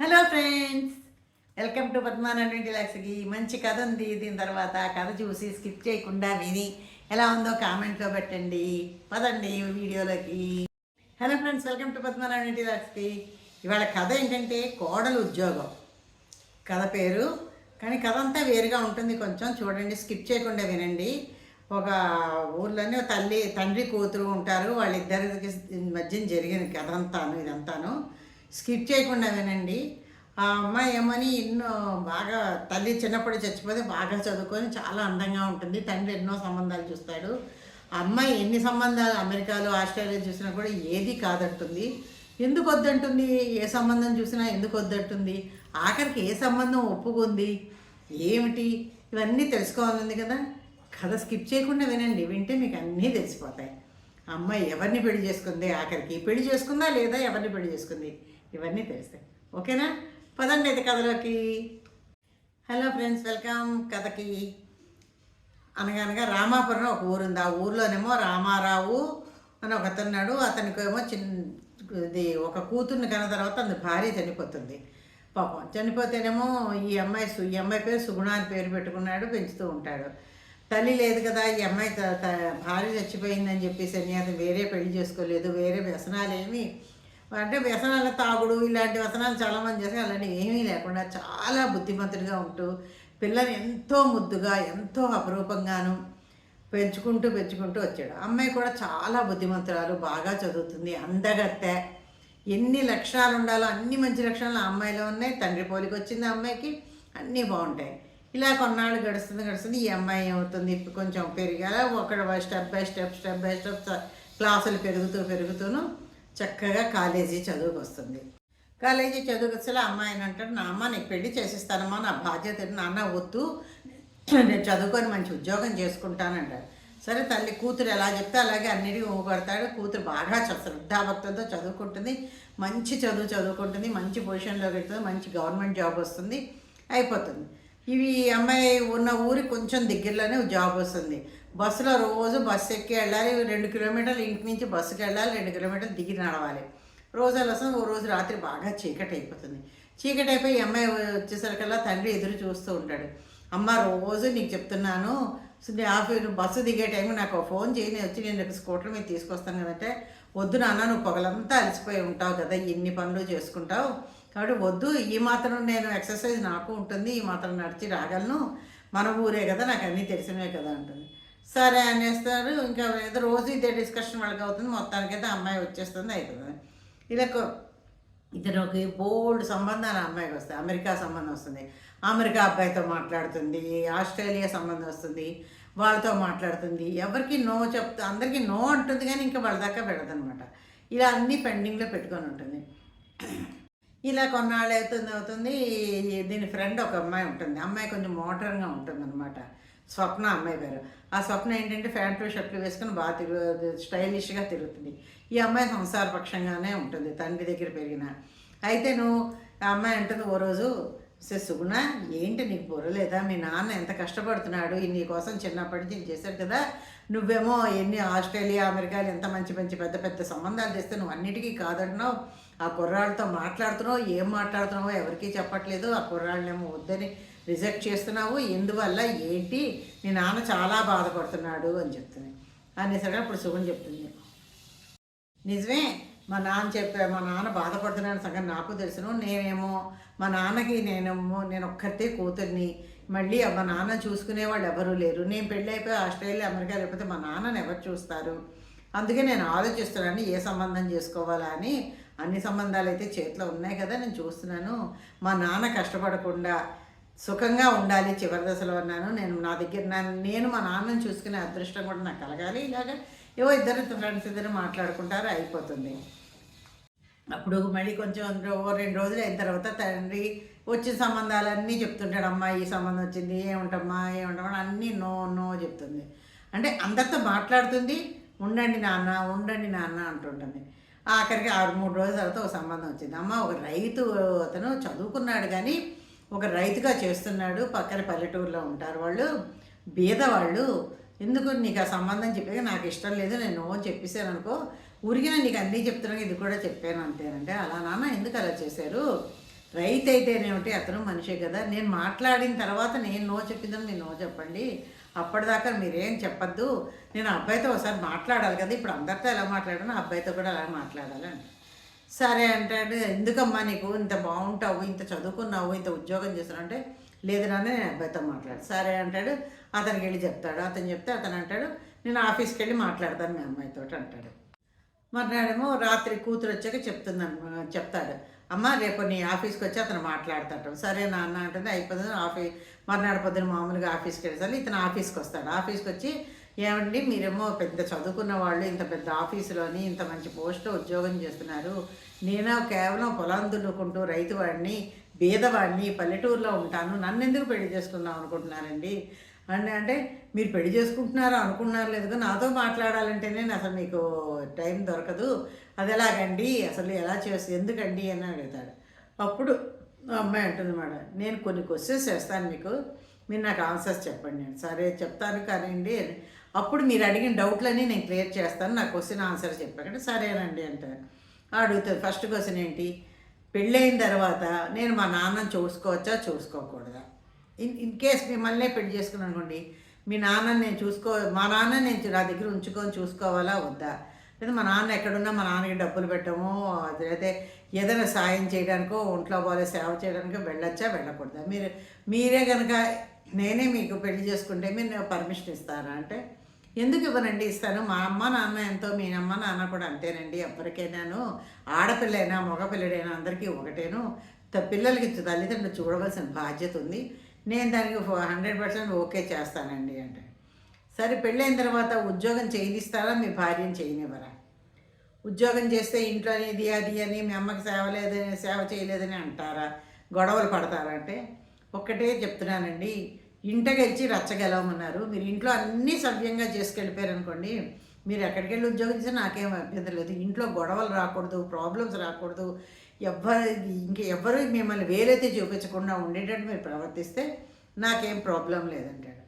Hello friends welcome to పద్మానంటి లాక్స్కి మంచి కథ ఉంది. దీని తర్వాత కథ చూసి స్కిప్ చేయకుండా విని ఎలా ఉందో కామెంట్లో పెట్టండి. పదండి వీడియోలోకి. హలో ఫ్రెండ్స్ వెల్కమ్ టు పద్మానంటి లాక్స్కి ఇవాళ కథ ఏంటంటే కోడలు ఉద్యోగం. కథ పేరు కానీ కథ అంతా వేరుగా ఉంటుంది కొంచెం. చూడండి స్కిప్ చేయకుండా వినండి. ఒక ఊర్లోనే తల్లి తండ్రి కూతురు ఉంటారు. వాళ్ళిద్దరికి మధ్యన జరిగిన కథ అంతాను ఇదంతాను. స్కిప్ చేయకుండా వినండి. ఆ అమ్మాయి ఏమని ఎన్నో బాగా తల్లి చిన్నప్పుడు చచ్చిపోతే బాగా చదువుకొని చాలా అందంగా ఉంటుంది. తండ్రి ఎన్నో సంబంధాలు చూస్తాడు. అమ్మాయి ఎన్ని సంబంధాలు అమెరికాలో ఆస్ట్రేలియా చూసినా కూడా ఏది కాదంటుంది. ఎందుకు వద్దంటుంది? ఏ సంబంధం చూసినా ఎందుకు వద్దంటుంది? ఆఖరికి ఏ సంబంధం ఒప్పుకుంది? ఏమిటి? ఇవన్నీ తెలుసుకోవాలంది కదా. కథ స్కిప్ చేయకుండా వినండి. వింటే మీకు అన్నీ తెలిసిపోతాయి. అమ్మాయి ఎవరిని పెళ్ళి చేసుకుంది? ఆఖరికి పెళ్ళి చేసుకుందా లేదా? ఎవరిని పెళ్ళి చేసుకుంది? ఇవన్నీ తెలుస్తాయి. ఓకేనా? పదండి అయితే కథలోకి. హలో ఫ్రెండ్స్ వెల్కమ్ కథకి. అనగనగా రామాపురం ఒక ఊరుంది ఆ ఊర్లోనేమో రామారావు అని ఒక అతన్నాడు అతనికి ఏమో చిన్న ఇది ఒక కూతుర్ని కన్న తర్వాత అందు భార్య చనిపోతుంది. పాపం. చనిపోతేనేమో ఈ అమ్మాయి సు ఈ అమ్మాయి పేరు సుగుణ అని పేరు పెట్టుకున్నాడు పెంచుతూ ఉంటాడు. తల్లి లేదు కదా ఈ అమ్మాయి త- త- భార్య చచ్చిపోయిందని చెప్పేసి అని అతను వేరే పెళ్ళి చేసుకోలేదు వేరే వ్యసనాలు ఏమి అంటే వ్యసనాలు తాగుడు ఇలాంటి వ్యసనాలు చాలామంది చేస్తే అలాంటివి ఏమీ లేకుండా చాలా బుద్ధిమంతుడిగా ఉంటూ పిల్లని ఎంతో ముద్దుగా ఎంతో అపరూపంగాను పెంచుకుంటూ పెంచుకుంటూ వచ్చాడు. అమ్మాయి కూడా చాలా బుద్ధిమంతురాలు బాగా చదువుతుంది అందగత్తె. ఎన్ని లక్షణాలు ఉండాలో అన్ని మంచి లక్షణాలు ఆ అమ్మాయిలో ఉన్నాయి. తండ్రి పోలికి వచ్చింది ఆ అమ్మాయికి అన్నీ బాగుంటాయి. ఇలా కొన్నాళ్ళు గడుస్తుంది గడుస్తుంది ఈ అమ్మాయి ఏమవుతుంది? ఇప్పుడు కొంచెం పెరిగా ఒక step by step step by step క్లాసులు పెరుగుతూ పెరుగుతూను చక్కగా కాలేజీ చదువుకు వస్తుంది కాలేజీ చదువుకు వచ్చేలా అమ్మాయి అని అంటాడు నా అమ్మ నీకు పెళ్ళి చేసిస్తానమ్మా నా బాధ్యత నాన్న వద్దు. నేను చదువుకొని మంచి ఉద్యోగం చేసుకుంటానంటాడు. సరే తల్లి కూతురు ఎలా చెప్తే అలాగే అన్నిటికీ ఊగొడతాడు. కూతురు బాగా చ- చదువుకుంటుంది. మంచి చదువు చదువుకుంటుంది. మంచి పొజిషన్లో పెడుతుంది. మంచి గవర్నమెంట్ జాబ్ వస్తుంది. అయిపోతుంది. ఇవి ఈ అమ్మాయి ఉన్న ఊరి కొంచెం దగ్గరలోనే జాబ్ వస్తుంది. బస్సులో రోజు బస్సు ఎక్కి వెళ్ళాలి రెండు కిలోమీటర్లు ఇంటి నుంచి బస్సుకి వెళ్ళాలి రెండు కిలోమీటర్లు దిగి నడవాలి. రోజు వస్తుంది ఓ రోజు రాత్రి బాగా చీకటి అయిపోతుంది. చీకటి అయిపోయి అమ్మాయి వచ్చేసరికల్లా తండ్రి ఎదురు చూస్తూ ఉంటాడు. అమ్మ రోజు నీకు చెప్తున్నాను నీ ఆఫీస్ నువ్వు బస్సు దిగే టైం నాకు ఫోన్ చేయి నేను వచ్చి నేను రేపు స్కూటర్ మీద తీసుకొస్తాను కదంటే వద్దు నాన్న నువ్వు పగలంతా అలసిపోయి ఉంటావు కదా ఇన్ని పనులు చేసుకుంటావు? కాబట్టి వద్దు ఈ మాత్రం నేను ఎక్సర్సైజ్ నాకు ఉంటుంది ఈ మాత్రం నడిచి రాగలను. మన ఊరే కదా నాకు అన్నీ తెలిసినవే కదా అంటుంది. సరే అనేస్తారు. ఇంకా ఏదో రోజు ఇదే డిస్కషన్ వాళ్ళకి అవుతుంది. మొత్తానికి అయితే అమ్మాయి వచ్చేస్తుంది అవుతుంది ఇలా కొ- ఇతనికి బోల్డ్ సంబంధాలు అమ్మాయికి వస్తాయి. అమెరికా సంబంధం వస్తుంది. అమెరికా అబ్బాయితో మాట్లాడుతుంది. ఆస్ట్రేలియా సంబంధం వస్తుంది. వాళ్ళతో మాట్లాడుతుంది. ఎవరికి నో చెప్తా అందరికీ నో అంటుంది కానీ ఇంకా వాళ్ళ దాకా పెడదనమాట ఇలా అన్నీ పెండింగ్లో పెట్టుకొని ఉంటుంది. ఇలా కొన్నాళ్ళు అవుతుంది అవుతుంది. దీని ఫ్రెండ్ ఒక అమ్మాయి ఉంటుంది. అమ్మాయి కొంచెం మోడర్న్గా ఉంటుంది అనమాట స్వప్న అమ్మాయి పేరు. ఆ స్వప్న ఏంటంటే ప్యాంటు షర్ట్లు వేసుకుని బాగా తిరుగు స్టైలిష్గా తిరుగుతుంది. ఈ అమ్మాయి సంసారపక్షంగానే ఉంటుంది తండ్రి దగ్గర పెరిగిన. అయితే నువ్వు ఆ అమ్మాయి అంటుంది ఓ రోజు "సే సుగుణ ఏంటి నీకు బుర్రలేదా? మీ నాన్న ఎంత కష్టపడుతున్నాడు నీ కోసం చిన్నప్పటి నుంచి చేశాడు కదా. నువ్వేమో ఎన్ని ఆస్ట్రేలియా అమెరికాలు ఎంత మంచి మంచి పెద్ద పెద్ద సంబంధాలు తెస్తే నువ్వు అన్నిటికీ కాదంటున్నావు. ఆ కుర్రాళ్ళతో మాట్లాడుతున్నావు ఏం మాట్లాడుతున్నావో ఎవరికీ చెప్పట్లేదు ఆ కుర్రాళ్ళేమో వద్దని రిజెక్ట్ చేస్తున్నావు ఎందువల్ల ఏంటి నీ నాన్న చాలా బాధపడుతున్నాడు అని చెప్తుంది. అనేసరికి అప్పుడు శుభం చెప్తుంది. నిజమే మా నాన్న చెప్పా మా నాన్న బాధపడుతున్నాడు సంగతి నాకు తెలుసును నేనేమో మా నాన్నకి నేనేమో నేను ఒక్కతే కూతుర్ని మళ్ళీ మా నాన్న చూసుకునే వాళ్ళు ఎవరూ లేరు. నేను పెళ్ళి అయిపోయి ఆస్ట్రేలియా అమెరికా లేకపోతే మా నాన్నని ఎవరు చూస్తారు? అందుకే నేను ఆలోచిస్తున్నాను ఏ సంబంధం చేసుకోవాలా అని. అన్ని సంబంధాలు అయితే చేతిలో ఉన్నాయి కదా నేను చూస్తున్నాను. మా నాన్న కష్టపడకుండా సుఖంగా ఉండాలి చివరి దశలో ఉన్నాను. నేను నా దగ్గర నేను మా నాన్నని చూసుకునే అదృష్టం కూడా నాకు కలగాలి. ఇలాగ ఏవో ఇద్దరు ఫ్రెండ్స్ ఇద్దరు మాట్లాడుకుంటారు అయిపోతుంది. అప్పుడు మళ్ళీ కొంచెం ఓ రెండు రోజులు అయిన తర్వాత తండ్రి వచ్చిన సంబంధాలన్నీ చెప్తుంటాడు. అమ్మా ఈ సంబంధం వచ్చింది ఏముంటమ్మా ఏముంటమ్మా అన్నీ నో నో చెప్తుంది. అంటే అందరితో మాట్లాడుతుంది ఉండండి నాన్న ఉండండి నాన్న అంటుంటుంది. ఆఖరికి ఆరు మూడు రోజుల తర్వాత ఒక సంబంధం వచ్చింది. అమ్మ ఒక రైతు అతను చదువుకున్నాడు కానీ ఒక రైతుగా చేస్తున్నాడు పక్కన పల్లెటూరులో ఉంటారు వాళ్ళు బీద వాళ్ళు ఎందుకు నీకు ఆ సంబంధం చెప్పాక నాకు ఇష్టం లేదు నేను నో చెప్పేశాను అనుకో ఊరికినా నీకు అన్నీ చెప్తున్నాను ఇది కూడా చెప్పాను అంతేనంటే అలా నాన్న ఎందుకు అలా చేశారు? రైతు అయితేనేమిటి అతను మనిషే కదా. నేను మాట్లాడిన తర్వాత నేను నో చెప్పిందని మీరు నో చెప్పండి. అప్పటిదాకా మీరేం చెప్పద్దు. నేను అబ్బాయితో ఒకసారి మాట్లాడాలి కదా ఇప్పుడు అందరితో ఎలా మాట్లాడాను అబ్బాయితో కూడా అలా మాట్లాడాలి సరే అంటాడు ఎందుకమ్మా నీకు ఇంత బాగుంటావు ఇంత చదువుకున్నావు ఇంత ఉద్యోగం చేస్తున్నావు అంటే లేదు నాన్న నేను అబ్బాయితో మాట్లాడు సరే అంటాడు అతనికి వెళ్ళి చెప్తాడు. అతను చెప్తే అతను అంటాడు నేను ఆఫీస్కి వెళ్ళి మాట్లాడతాను మీ అమ్మాయితో అంటాడు. మర్నాడేమో రాత్రి కూతురు వచ్చాక చెప్తుందన్న చెప్తాడు. అమ్మ రేపు నీ ఆఫీస్కి వచ్చి అతను మాట్లాడతాడు. సరే నాన్న అంటుంది అయిపోతుంది ఆఫీస్ మర్నాడు పొద్దున మామూలుగా ఆఫీస్కి వెళ్ళాలి ఇతను ఆఫీస్కి వస్తాడు. ఆఫీస్కి వచ్చి ఏమండి మీరేమో పెద్ద చదువుకున్న వాళ్ళు ఇంత పెద్ద ఆఫీసులోని ఇంత మంచి పోస్ట్లో ఉద్యోగం చేస్తున్నారు. నేను కేవలం పొలం దున్నుకుంటూ రైతు వాడిని బీదవాడిని పల్లెటూరులో ఉంటాను. నన్ను ఎందుకు పెళ్ళి చేసుకుందాం అనుకుంటున్నారండి? అంటే అంటే మీరు పెళ్ళి చేసుకుంటున్నారో అనుకున్నారు లేదు కానీ నాతో మాట్లాడాలంటేనే అసలు మీకు టైం దొరకదు. అది ఎలాగండి? అసలు ఎలా చేసి ఎందుకండి అని అడుగుతాడు. అప్పుడు అమ్మాయి అంటుంది మేడం నేను కొన్ని క్వశ్చన్స్ చేస్తాను మీకు. మీరు నాకు ఆన్సర్స్ చెప్పండి. నేను సరే చెప్తాను కానివ్వండి అని. అప్పుడు మీరు అడిగిన డౌట్లన్నీ నేను క్లియర్ చేస్తాను. నా క్వశ్చన్ ఆన్సర్ చెప్పాకంటే సరేనండి అంటారు. అడుగుతుంది ఫస్ట్ క్వశ్చన్ ఏంటి? పెళ్ళైన తర్వాత నేను మా నాన్నని చూసుకోవచ్చా? చూసుకోకూడదా? ఇన్ ఇన్ కేస్ మిమ్మల్నే పెళ్ళి చేసుకున్నాను అనుకోండి మీ నాన్నని నేను చూసుకో మా నాన్న నేను నా దగ్గర ఉంచుకొని చూసుకోవాలా వద్దా? లేదా మా నాన్న ఎక్కడున్నా మా నాన్నకి డబ్బులు పెట్టము అదైతే ఏదైనా సాయం చేయడానికో ఒంట్లో బాగా సేవ చేయడానికో వెళ్ళొచ్చా వెళ్ళకూడదా? మీరు మీరే కనుక నేనే మీకు పెళ్ళి చేసుకుంటే మీరు పర్మిషన్ ఇస్తారా? అంటే ఎందుకు ఇవ్వనండి ఇస్తాను? మా అమ్మ నాన్న ఎంతో మీ అమ్మ నాన్న కూడా అంతేనండి. ఎవరికైనాను ఆడపిల్లైనా మగపిల్లడైనా అందరికీ ఒకటేను. త- పిల్లలకి తల్లిదండ్రులు చూడవలసిన బాధ్యత ఉంది. నేను దానికి హండ్రెడ్ పర్సెంట్ ఓకే చేస్తానండి అంటే. సరే పెళ్ళైన తర్వాత ఉద్యోగం చేయనిస్తారా మీ భార్యను చేయనివ్వరా? ఉద్యోగం చేస్తే ఇంట్లో ఇది అది అని మీ అమ్మకి సేవ లేదని సేవ చేయలేదని అంటారా? గొడవలు పడతారా అంటే? ఒక్కటే చెప్తున్నానండి. ఇంట గెలిచి రచ్చగెలవమన్నారు. మీరు ఇంట్లో అన్నీ సవ్యంగా చేసుకెళ్ళిపోయారు అనుకోండి మీరు ఎక్కడికి వెళ్ళి ఉద్యోగం చేస్తే నాకేం అభ్యంతరం లేదు. ఇంట్లో గొడవలు రాకూడదు ప్రాబ్లమ్స్ రాకూడదు. ఎవ్వరు ఇంక ఎవ్వరు మిమ్మల్ని వేరైతే చూపించకుండా ఉండేటట్టు మీరు ప్రవర్తిస్తే నాకేం ప్రాబ్లం లేదంటాడు.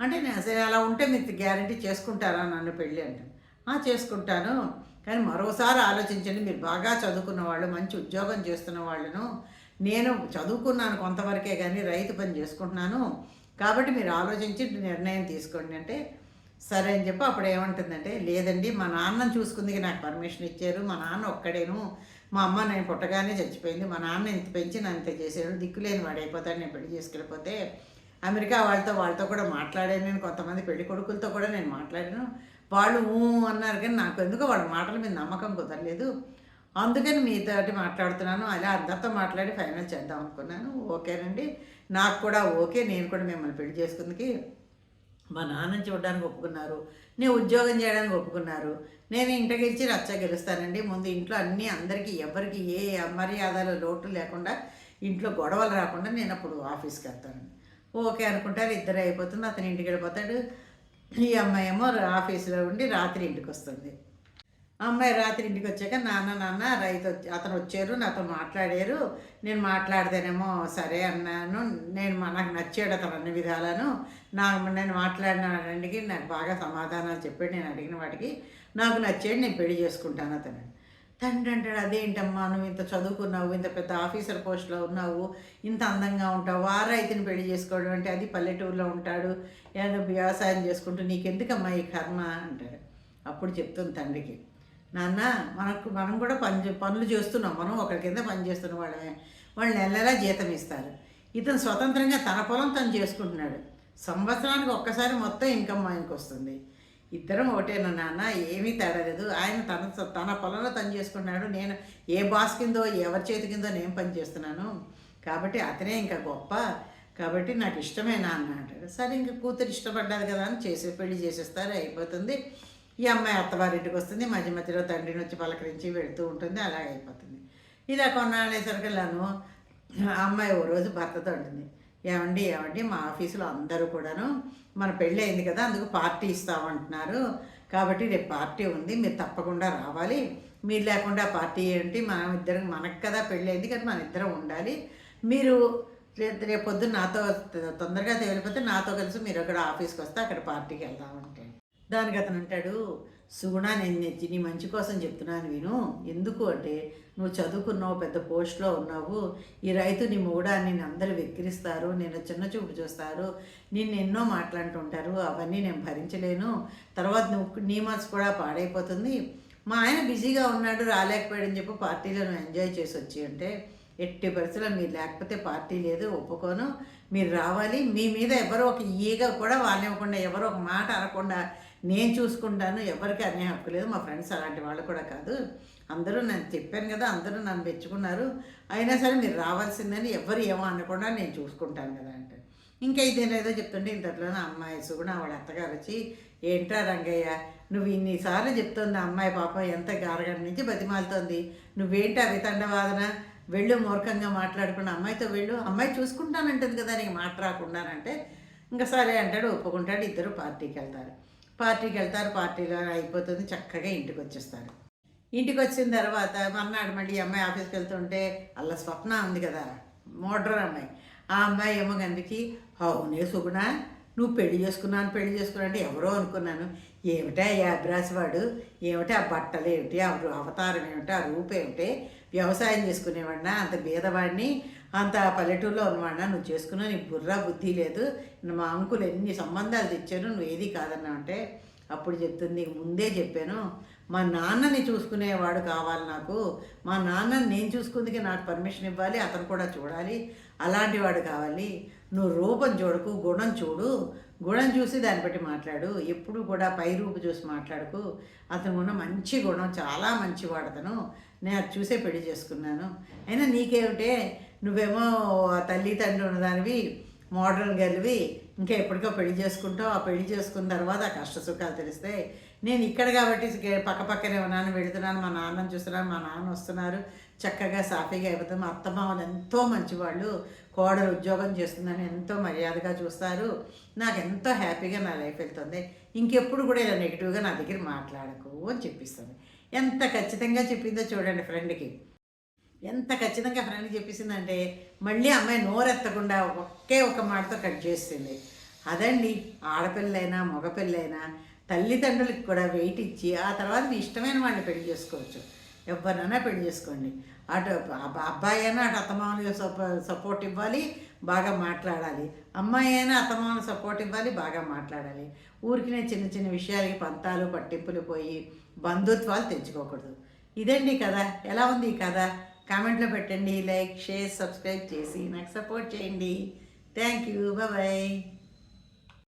అంటే నేను అసలు అలా ఉంటే మీరు గ్యారంటీ చేసుకుంటారా నన్ను పెళ్ళి అంటాను చేసుకుంటాను. కానీ మరోసారి ఆలోచించండి మీరు బాగా చదువుకున్న వాళ్ళు మంచి ఉద్యోగం చేస్తున్న వాళ్ళను నేను చదువుకున్నాను కొంతవరకే కానీ రైతు పని చేసుకుంటున్నాను. కాబట్టి మీరు ఆలోచించి నిర్ణయం తీసుకోండి అంటే సరే అని చెప్పి అప్పుడు ఏమంటుందంటే లేదండి మా నాన్నను చూసుకుందికి నాకు పర్మిషన్ ఇచ్చారు మా నాన్న ఒక్కడేను మా అమ్మ నేను పుట్టగానే చచ్చిపోయింది మా నాన్న ఇంత పెంచి నన్ను ఇంత చేశాడు దిక్కులేని వాడైపోతాడు నేను పెళ్ళి చేసుకెళ్ళిపోతే అమెరికా వాళ్ళతో వాళ్ళతో కూడా మాట్లాడాను నేను కొంతమంది పెళ్ళి కొడుకులతో కూడా నేను మాట్లాడాను. వాళ్ళు ఊ అన్నారు కానీ నాకు ఎందుకో వాళ్ళ మాటల మీద నమ్మకం కుదరలేదు. అందుకని మీతోటి మాట్లాడుతున్నాను అలా అందరితో మాట్లాడి ఫైనల్ చేద్దాం అనుకున్నాను. ఓకేనండి. నాకు కూడా ఓకే నేను కూడా మిమ్మల్ని పెళ్ళి చేసుకుందికి మా నాన్నని చూడడానికి ఒప్పుకున్నారు నేను ఉద్యోగం చేయడానికి ఒప్పుకున్నారు నేను ఇంటికి గెలిచి రచ్చ గెలుస్తానండి. ముందు ఇంట్లో అన్నీ అందరికీ ఎవరికి ఏ మర్యాదలు లోటు లేకుండా ఇంట్లో గొడవలు రాకుండా నేను అప్పుడు ఆఫీస్కి వెళ్తాను ఓకే అనుకుంటారు ఇద్దరు అయిపోతుంది అతని ఇంటికి వెళ్ళిపోతాడు. ఈ అమ్మాయి ఏమో ఆఫీసులో ఉండి రాత్రి ఇంటికి వస్తుంది. అమ్మాయి రాత్రి ఇంటికి వచ్చాక నాన్న నాన్న రైతు వచ్చి అతను వచ్చారు నాతో మాట్లాడారు. నేను మాట్లాడితేనేమో సరే అన్నాను. నేను మా- నాకు నచ్చాడు అతను అన్ని విధాలను. నా నేను మాట్లాడిన వాటికి నాకు బాగా సమాధానాలు చెప్పాడు. నేను అడిగిన వాటికి నాకు నచ్చాడు నేను పెళ్ళి చేసుకుంటాను అతను. తండ్రి అంటాడు అదేంటమ్మా నువ్వు ఇంత చదువుకున్నావు ఇంత పెద్ద ఆఫీసర్ పోస్ట్లో ఉన్నావు ఇంత అందంగా ఉంటావు ఆ రైతుని పెళ్ళి చేసుకోవడం అంటే అది పల్లెటూరులో ఉంటాడు ఏదో వ్యవసాయం చేసుకుంటూ నీకెందుకమ్మా ఈ కర్మ? అంటాడు. అప్పుడు చెప్తుంది తండ్రికి. నాన్న మనకు మనం కూడా పని చే- పనులు చేస్తున్నాం. మనం ఒకరి కింద పని చేస్తున్న వాళ్ళమే. వాళ్ళు నెల నెలా జీతం ఇస్తారు. ఇతను స్వతంత్రంగా తన పొలం తను చేసుకుంటున్నాడు. సంవత్సరానికి ఒక్కసారి మొత్తం ఇన్కమ్ ఆయనకు వస్తుంది. ఇద్దరం ఒకటేనా నాన్న? ఏమీ తేడా లేదు. ఆయన తన తన పొలంలో తను చేసుకున్నాడు నేను ఏ బాస్ కిందో ఎవరి చేతి కిందో నేను పని చేస్తున్నాను. కాబట్టి అతనే ఇంకా గొప్ప. కాబట్టి నాకు ఇష్టమే నాన్న అంటాడు. సరే ఇంకా కూతురు ఇష్టపడ్డారు కదా అని చేసే పెళ్ళి చేసేస్తారు. అయిపోతుంది. ఈ అమ్మాయి అత్తవారింటికి వస్తుంది మధ్య మధ్యలో తండ్రిని వచ్చి పలకరించి వెళుతూ ఉంటుంది అలా అయిపోతుంది. ఇలా కొన్నాళ్ళేసరికెళ్ళాను ఆ అమ్మాయి ఓ రోజు భర్తతో ఉంటుంది ఏమండి ఏమండి మా ఆఫీసులో అందరూ కూడాను మన పెళ్ళి అయింది కదా అందుకు పార్టీ ఇస్తామంటున్నారు కాబట్టి రేపు పార్టీ ఉంది మీరు తప్పకుండా రావాలి. మీరు లేకుండా పార్టీ ఏంటి? మనం ఇద్దరం మనకు కదా పెళ్ళి అయింది కానీ మన ఇద్దరం ఉండాలి. మీరు రేపు రేపు పొద్దున్న నాతో తొందరగా తేలిపోతే నాతో కలిసి మీరు అక్కడ ఆఫీస్కి వస్తే అక్కడ పార్టీకి వెళ్దామంటే దానికి అతను అంటాడు సుగుణ నేను నెచ్చి నీ మంచి కోసం చెప్తున్నాను విను. ఎందుకు అంటే నువ్వు చదువుకున్నావు పెద్ద పోస్ట్లో ఉన్నావు. ఈ రైతు నీ మూడాన్ని అందరూ వెక్కిరిస్తారు. నేను చిన్న చూపు చూస్తారు. నిన్ను ఎన్నో మాట్లాడుతుంటారు అవన్నీ నేను భరించలేను. తర్వాత నువ్వు నీ మనసు కూడా పాడైపోతుంది. మా ఆయన బిజీగా ఉన్నాడు రాలేకపోయాడని చెప్పి పార్టీలో నువ్వు ఎంజాయ్ చేసి వచ్చి అంటే ఎట్టి పరిస్థితుల్లో మీరు లేకపోతే పార్టీ లేదు ఒప్పుకోను. మీరు రావాలి. మీ మీద ఎవరో ఒక ఈగ కూడా వాళ్ళనివ్వకుండా ఎవరో ఒక మాట అనకుండా నేను చూసుకుంటాను ఎవరికి అనే హక్కు లేదు. మా ఫ్రెండ్స్ అలాంటి వాళ్ళు కూడా కాదు. అందరూ నేను చెప్పాను కదా అందరూ నన్ను మెచ్చుకున్నారు. అయినా సరే మీరు రావాల్సిందని ఎవరు ఏమో అనకుండా నేను చూసుకుంటాను కదా అంటే. ఇంకా ఇదేలేదో చెప్తుంటే ఇంతట్లోనే అమ్మాయి సుగుణ వాళ్ళ అత్తగారు వచ్చి ఏంట్రా రంగయ్య నువ్వు ఇన్నిసార్లు చెప్తుంది అమ్మాయి పాపం ఎంత గారగడి నుంచి బతిమాలుతోంది. నువ్వేంటి అవి తండవాదన? వెళ్ళు మూర్ఖంగా మాట్లాడుకున్న అమ్మాయితో వెళ్ళు. అమ్మాయి చూసుకుంటానంటుంది కదా నీకు మాట రాకుండానంటే. ఇంకా సరే అంటాడు ఒప్పుకుంటాడు ఇద్దరు పార్టీకి వెళ్తారు. పార్టీకి వెళ్తారు పార్టీలో అయిపోతుంది చక్కగా ఇంటికి వచ్చేస్తారు ఇంటికి వచ్చిన తర్వాత మర్నాడు మళ్ళీ అమ్మాయి ఆఫీస్కి వెళ్తుంటే అల్ల స్వప్న ఉంది కదా మోడ్రన్ అమ్మాయి. ఆ అమ్మాయి ఏమో కనిపించి అవునే సుగుణ నువ్వు పెళ్ళి చేసుకున్నాను పెళ్ళి చేసుకున్నానంటే ఎవరో అనుకున్నాను. ఏమిటా ఈ అబ్రాస్ వాడు? ఏమిటి ఆ బట్టలు ఏమిటి? ఆ అవతారం ఏమిటి? ఆ రూపు ఏమిటి? వ్యవసాయం చేసుకునేవాడినా? అంత బీదవాడిని? అంత పల్లెటూరులో ఉన్నవాడినా? నువ్వు చేసుకున్నావు నీకు బుర్ర బుద్ధి లేదు. మా అంకులు ఎన్ని సంబంధాలు తెచ్చాను నువ్వు ఏది కాదన్నావంటే అప్పుడు చెప్తుంది నీకు ముందే చెప్పాను. మా నాన్నని చూసుకునేవాడు కావాలి నాకు. మా నాన్నని నేను చూసుకుందుకే నాకు పర్మిషన్ ఇవ్వాలి. అతను కూడా చూడాలి. అలాంటి వాడు కావాలి. నువ్వు రూపం చూడకు గుణం చూడు. గుణం చూసి దాన్ని బట్టి మాట్లాడు. ఎప్పుడు కూడా పై రూపు చూసి మాట్లాడుకు. అతను గుణం మంచి గుణం చాలా మంచివాడు అతను. నేను అది చూసే పెళ్ళి చేసుకున్నాను. అయినా నీకేమిటే? నువ్వేమో తల్లి తండ్రి ఉన్నదానివి మోడర్న్ గర్ల్వి. ఇంకా ఎప్పటికో పెళ్ళి చేసుకుంటావు. ఆ పెళ్ళి చేసుకున్న తర్వాత ఆ కష్ట సుఖాలు తెలుస్తాయి. నేను ఇక్కడ కాబట్టి పక్క పక్కనే ఉన్నాను వెళుతున్నాను. మా నాన్నని చూస్తున్నాను మా నాన్న వస్తున్నారు. చక్కగా సాఫీగా అయిపోతుంది మా అత్తమామలు ఎంతో మంచివాళ్ళు కోడలు ఉద్యోగం చేస్తుందని ఎంతో మర్యాదగా చూస్తారు. నాకు ఎంతో హ్యాపీగా నా లైఫ్ వెళ్తుంది. ఇంకెప్పుడు కూడా ఇలా నెగిటివ్గా నా దగ్గర మాట్లాడకు అని చెప్పిస్తుంది. ఎంత ఖచ్చితంగా చెప్పిందో చూడండి ఫ్రెండ్కి. ఎంత ఖచ్చితంగా ఫ్రెండ్ చెప్పేసిందంటే మళ్ళీ అమ్మాయి నోరెత్తకుండా ఒకే ఒక మాటతో కట్ చేస్తుంది. అదండి ఆడపిల్లైనా మగపిల్లైనా తల్లిదండ్రులకి కూడా వెయిట్ ఇచ్చి ఆ తర్వాత మీ ఇష్టమైన వాడిని పెళ్ళి చేసుకోవచ్చు. ఎవరినైనా పెళ్ళి చేసుకోండి. అటు అబ్బాయి అయినా అటు అత్తమామలు సపోర్ట్ ఇవ్వాలి బాగా మాట్లాడాలి. అమ్మాయి అయినా అత్తమామని సపోర్ట్ ఇవ్వాలి బాగా మాట్లాడాలి. ఊరికినే చిన్న చిన్న విషయాలకి పంతాలు పట్టింపులు పోయి బంధుత్వాలు తెచ్చుకోకూడదు. ఇదండి కథ. ఎలా ఉంది ఈ కథ? కామెంట్లో పెట్టండి. లైక్ షేర్ సబ్స్క్రైబ్ చేసి నాకు సపోర్ట్ చేయండి. Thank you. బాయ్.